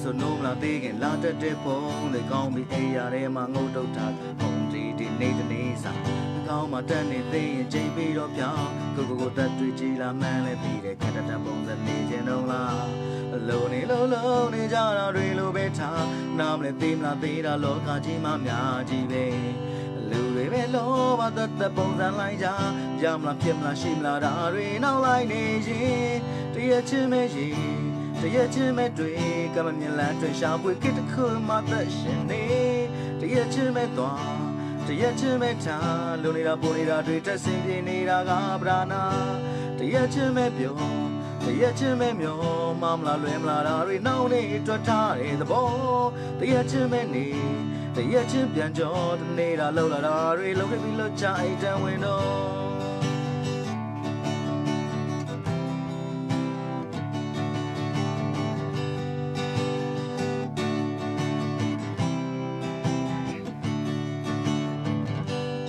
ဆိုနိုးမလာသေးခင်လာတတ်တဲ့ဖုန်းလေးကောင်းပြီးအိယာထဲမှာငုတ်တုတ်ထားဖုန်းဒီဒီနေတနေစာကောင်းမှတက်နေသေးရင်ချိန်ပြီးတော့ပြောင်းကိုကိုကိုတက်တွေ့ကြည်လာမှန်းလဲပြီးတဲ့ခက်တဲ့ပုံစံနေခြင်းတော့လားအလုံးနေလုံးလုံးနေကြတာတွေလိုပဲထားနားမလဲသေးမလားသေးတာလောကကြီးမှများကြီးပဲလူတွေပဲလောဘသက်သက်ပုံစံလိုက်ကြရမလားဖြစ်မလားရှိမလားဒါတွေနောက်လိုက်နေရင်တရချင်းမဲ့ရင် တရချင်းမဲ့တွေကမမြင်လန်းတွေ့ရှာဖွေကတစ်ခုမှသက်ရှင်နေတရချင်းမဲ့သွားတရချင်းမဲ့ထားလူနေတာပူနေတာတွေတက်ဆင်ပြေနေတာကဗราနာတရချင်းမဲ့ပြောတရချင်းမဲ့မျောမမလားလွယ်မလားဒါတွေနောက်နေတွက်ထားတဲ့သဘောတရချင်းမဲ့နေတရက်ချင်းပြန်ကြောတနေတာလှုပ်လာတာတွေလှုပ်ခဲ့ပြီးလှုပ်ချအိတ်တန်ဝင်တော့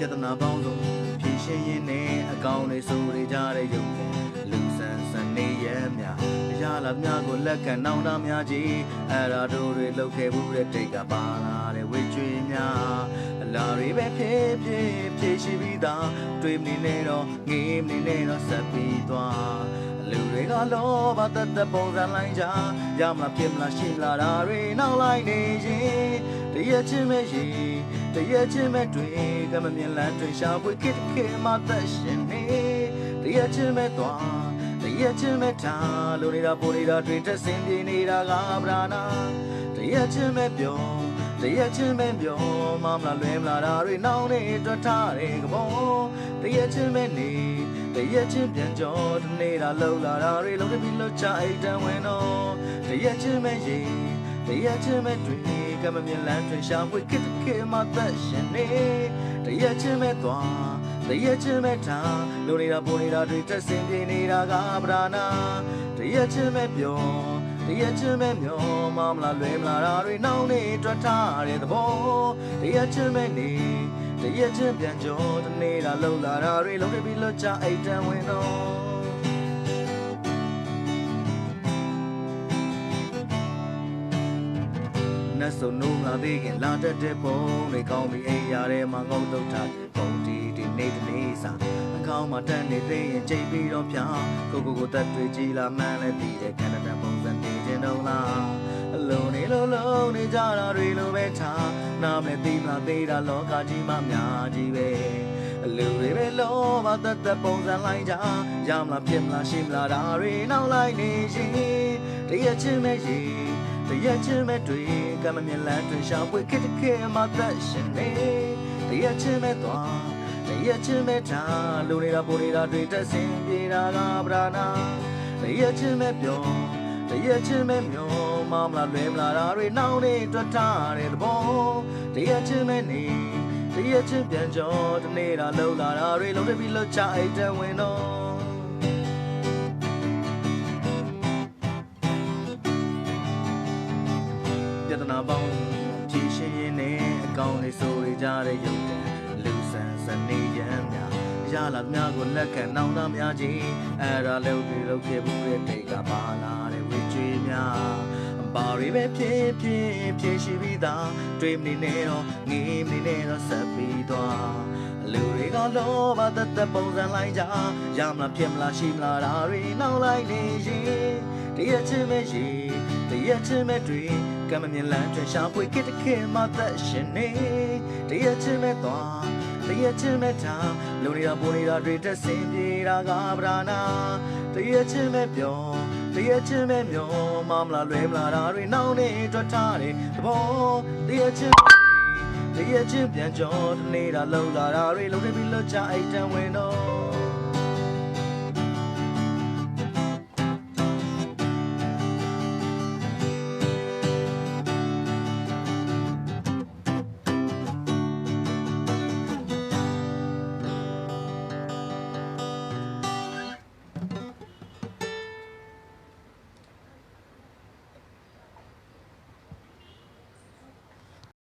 ပြဿနာပေါင်းစုံဖြေရှင်းရင်းနဲ့အကောင်းတွေဆိုရကြတဲ့ယုံကြည်လူဆန်ဆန်နေရမြအရာလာများကိုလက်ခံနောင်တများကြီးအဲ့ဒါတို့တွေလှုပ်ခဲ့ဘူးတဲ့တိတ်ကပါလာတဲ့ဝေကျွေးများအလားတွေပဲဖြည်းဖြည်းဖြည့်ရှိပြီးသားတွေးမနေနဲ့တော့ငေးမနေနဲ့တော့ဆက်ပြီးသွားလူတွေကလောဘသက်သက်ပုံစံလိုက်ကြရမလားဖြစ်မလားရှိမလားဒါတွေနောက်လိုက်နေရင် တရက်ချင်းမဲ့ရင်တရက်ချင်းမဲ့တွေကမမြင်လန်းတွေ့ရှာဖွေခစ်ခေမှသက်ရှင်နေတရက်ချင်းမဲ့သွားတရက်ချင်းမဲ့ထားလူနေတာပူနေတာတွေတက်ဆင်းပြေနေတာကဗราနာတရက်ချင်းမဲ့ပြောတရက်ချင်းမဲ့ပြောမမလားလွယ်မလားဒါတွေနောက်နေတွက်ထားတဲ့ကဘောတရက်ချင်းမဲ့နေတရက်ချင်းပြန်ကြောတနေတာလှုပ်လာတာတွေလုံးတပြီးလှုပ်ချအိတ်တန်ဝင်တော့တရက်ချင်းမဲ့ရင် တရက်ချင်းမဲ့တွေကမမြင်လန်းထွင်ရှာဖွေကစ်ကေမသက်ရှင်နေတရက်ချင်းမဲ့သွားတရက်ချင်းမဲ့ထားလူနေတာပူနေတာတွေတက်ဆင်ပြေနေတာကဗราနာတရက်ချင်းမဲ့ပြောတရက်ချင်းမဲ့မျောမမလားလွယ်မလားဒါတွေနောက်နေတွက်ထားတဲ့သဘောတရက်ချင်းမဲ့နေတရက်ချင်းပြန်ကြောတနေတာလှုပ်လာတာတွေလုံးတပြီးလွတ်ချအိတ်တန်ဝင်တော့ နတ်စုံနိုးမလာသေးခင်လာတတ်တဲ့ပုံတွေကောင်းပြီးအိမ်ရထဲမှာငုံတုတ်ထားပုံတီဒီနေတနေစာအကောင်းမှတန်နေသေးရင်ချိန်ပြီးတော့ဖြောင်းကိုကိုကိုတက်တွေကြည်လာမှန်းလဲပြီးတဲ့ကနဒပုံစံနေခြင်းတော့လားအလုံးနေလုံးလုံးနေကြတာတွေလိုပဲထားနာမလဲသိမလားသေးတာလောကကြီးမှများကြီးပဲလူတွေပဲလောဘသက်သက်ပုံစံလိုက်ကြရမလားဖြစ်မလားရှိမလားဒါတွေနောက်လိုက်နေရင်တရက်ချင်းမဲ့ရင် တရက်ချင်းမဲ့တွေကမမြင်လန်းတွင်ရှာဖွေခစ်တခေမှသက်ရှင်နေတရက်ချင်းမဲ့သွားတရက်ချင်းမဲ့ထားလူနေတာပူနေတာတွေတက်ဆင်းပြေတာကဗราနာတရက်ချင်းမဲ့ပြောတရက်ချင်းမဲ့မျောမမလားလွယ်မလားဒါတွေနောက်နေတွက်ထားတဲ့သဘောတရက်ချင်းမဲ့နေတရက်ချင်းပြန်ကြောတနေတာလှုပ်လာတာတွေလုံးတပြီးလှချအိတ်တန်ဝင်တော့ ပြဿနာပေါင်းဖြေရှင်းရင်းနဲ့အကောင်းလေးဆိုရကြတဲ့ရုပ်တံလူဆန်စနေရမ်းများရလာများကိုလက်ခံနောင်တများကြီးအဲ့ဒါလှုပ်ပြီးလှုပ်ခဲ့ဘူးတဲ့တိတ်ကပါလာတဲ့ဝေကျွေးများဘာတွေပဲဖြစ်ဖြစ်ဖြည့်ရှိပြီးသားတွေးမနေနဲ့တော့ငေးမနေနဲ့တော့ဆက်ပြီးသွားလူတွေကလောဘသက်သက်ပုံစံလိုက်ကြရမလားဖြစ်မလားရှိမလားဒါတွေနောက်လိုက်နေရင် တရက်ချင်းပဲရင်တရက်ချင်းပဲတွေကမမြင်လန်းထွင်ရှာဖွေကစ်တခေမှသက်ရှင်နေတရက်ချင်းပဲသွားတရက်ချင်းပဲထားလူနေတာပူနေတာတွေတက်ဆင်းပြေတာကဗราနာတရက်ချင်းပဲပြောတရက်ချင်းပဲမျောမမလားလွယ်မလားဒါတွေနောက်နေတွက်ထားတယ်သဘောတရက်ချင်းတရက်ချင်းပြန်ကြောတနေတာလှုပ်လာတာတွေလုံးနေပြီးလှချအိတ်တန်ဝင်တော့